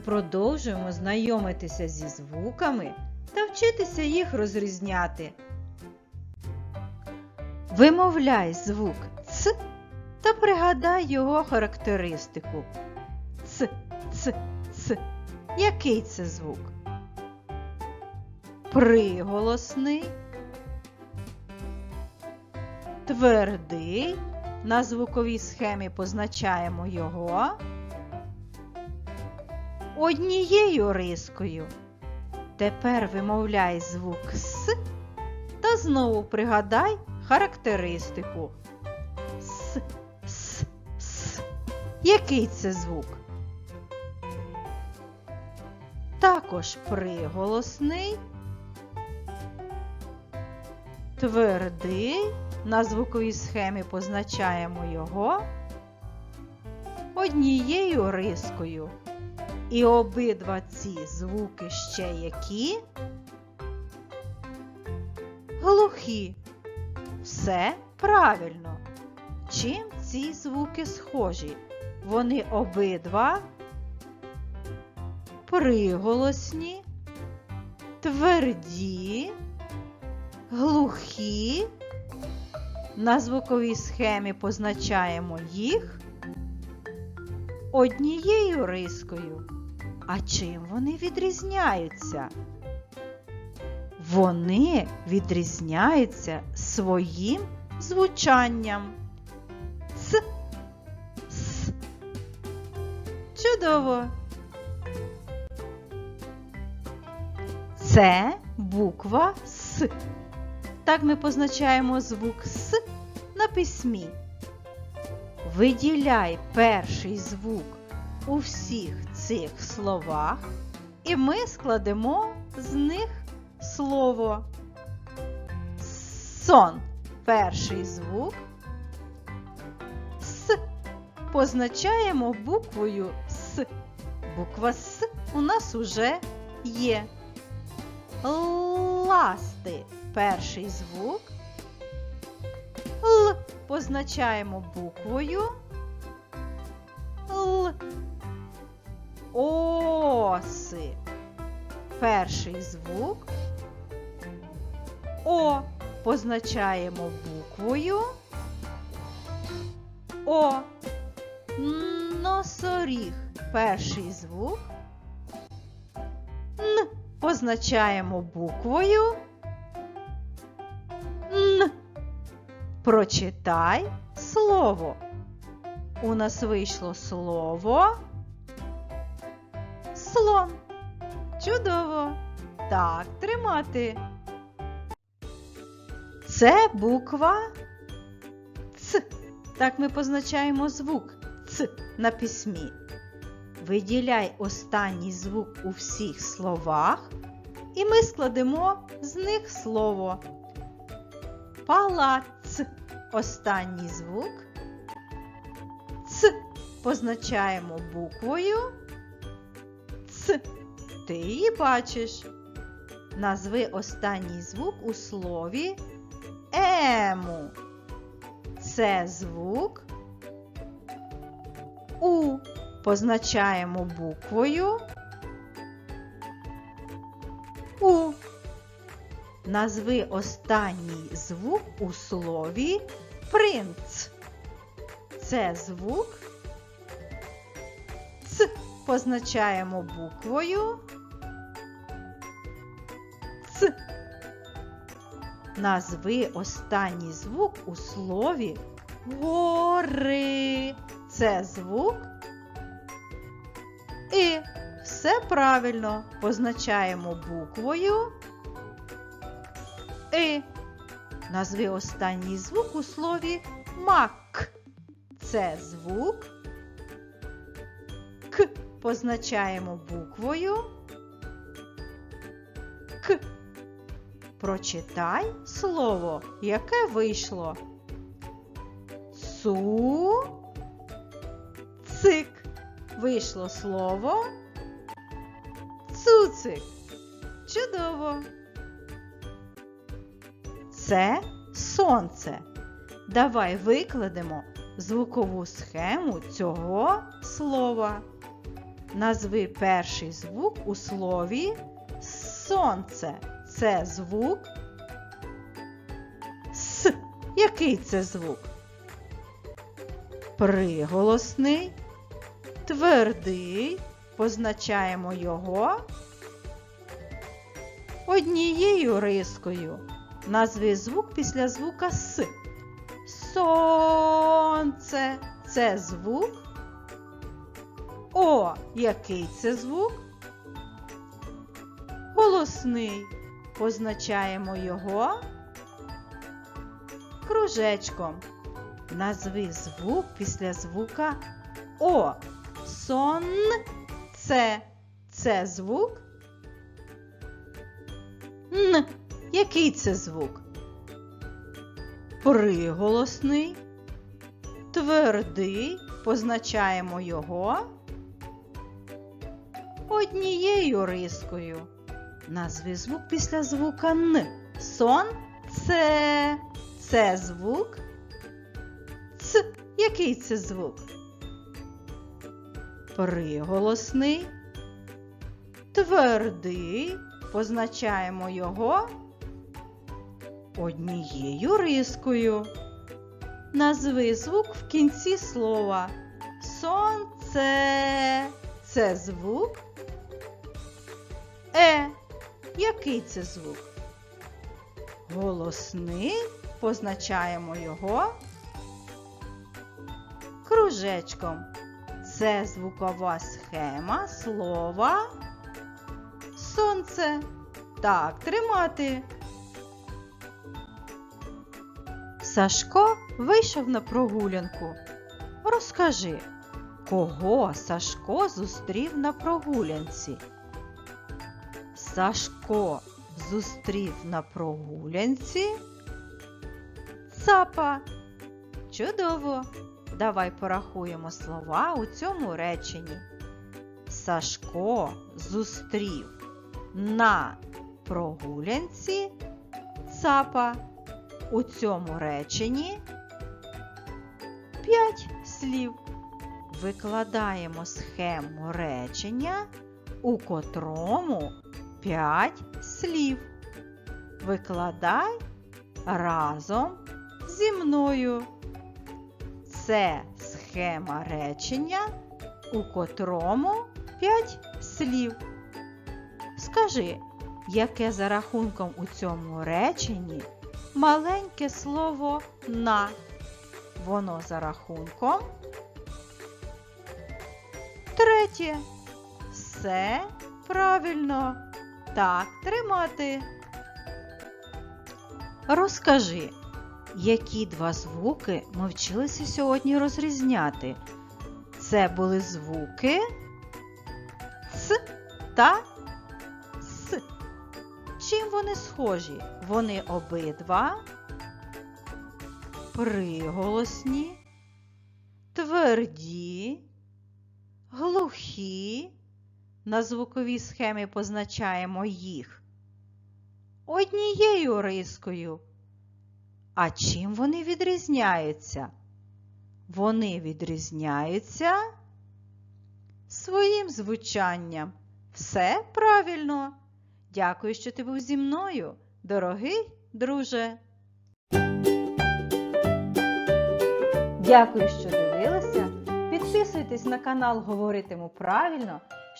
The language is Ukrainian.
продовжуємо знайомитися зі звуками та вчитися їх розрізняти. Вимовляй звук Ц та пригадай його характеристику. Ц, ц, ц. Який це звук? Приголосний, твердий. На звуковій схемі позначаємо його однією рискою. Тепер вимовляй звук С та знову пригадай характеристику. С, с, с. Який це звук? Також приголосний, твердий. На звуковій схемі позначаємо його однією рискою. І обидва ці звуки ще які? Глухі. Все правильно. Чим ці звуки схожі? Вони обидва приголосні, тверді, глухі. На звуковій схемі позначаємо їх однією рискою. А чим вони відрізняються? Вони відрізняються своїм звучанням. С, с. Чудово. Це буква С. Так ми позначаємо звук С на письмі. Виділяй перший звук у всіх цих словах, і ми складемо з них слово. Сон. Перший звук. С. Позначаємо буквою С. Буква С у нас уже є. Ласти. Перший звук. Л позначаємо буквою Оси. Перший звук. О позначаємо буквою О. Носоріг. Перший звук. Н позначаємо буквою Н. Прочитай слово. У нас вийшло слово слон. Чудово! Так, тримати. Це буква Ц. Так ми позначаємо звук Ц на письмі. Виділяй останній звук у всіх словах, і ми складемо з них слово. Палац. Останній звук. Ц. Позначаємо буквою Ти її бачиш. Назви останній звук у слові ему. Це звук У. Позначаємо буквою У. Назви останній звук у слові принц. Це звук. Позначаємо буквою Ц. Назви останній звук у слові гори. Це звук І. Все правильно позначаємо буквою І. Назви останній звук у слові мак. Це звук. Позначаємо буквою К. Прочитай слово, яке вийшло. Су. Цик. Вийшло слово. Цуцик. Чудово. Це сонце. Давай викладемо звукову схему цього слова. Назви перший звук у слові сонце. Це звук С. Який це звук? Приголосний, твердий. Позначаємо його однією рискою. Назви звук після звука С. Сонце. Це звук. О, який це звук? Голосний. Позначаємо його кружечком. Назви звук після звука О. Сонце. Це звук. Н. Який це звук? Приголосний. Твердий. Позначаємо його однією рискою. Назви звук після звука Н. Сон це. Це звук. Ц. Який це звук? Приголосний. Твердий. Позначаємо його однією рискою. Назви звук в кінці слова. Сонце. Це звук. Е. Який це звук? Голосний. Позначаємо його кружечком. Це звукова схема слова сонце. Так, тримати. Сашко вийшов на прогулянку. Розкажи, кого Сашко зустрів на прогулянці? Сашко зустрів на прогулянці цапа. Чудово! Давай порахуємо слова у цьому реченні. Сашко зустрів на прогулянці цапа. У цьому реченні п'ять слів. Викладаємо схему речення, у котрому п'ять слів. Викладай разом зі мною. Це схема речення, у котрому п'ять слів. Скажи, яке за рахунком у цьому реченні маленьке слово на. Воно за рахунком. Третє. Все правильно. Так, тримати. Розкажи, які два звуки ми вчилися сьогодні розрізняти. Це були звуки Ц та С. Чим вони схожі? Вони обидва приголосні, тверді, глухі. На звуковій схемі позначаємо їх однією рискою. А чим вони відрізняються? Вони відрізняються своїм звучанням. Все правильно. Дякую, що ти був зі мною, дорогий друже. Дякую, що дивилися. Підписуйтесь на канал Говоритиму правильно,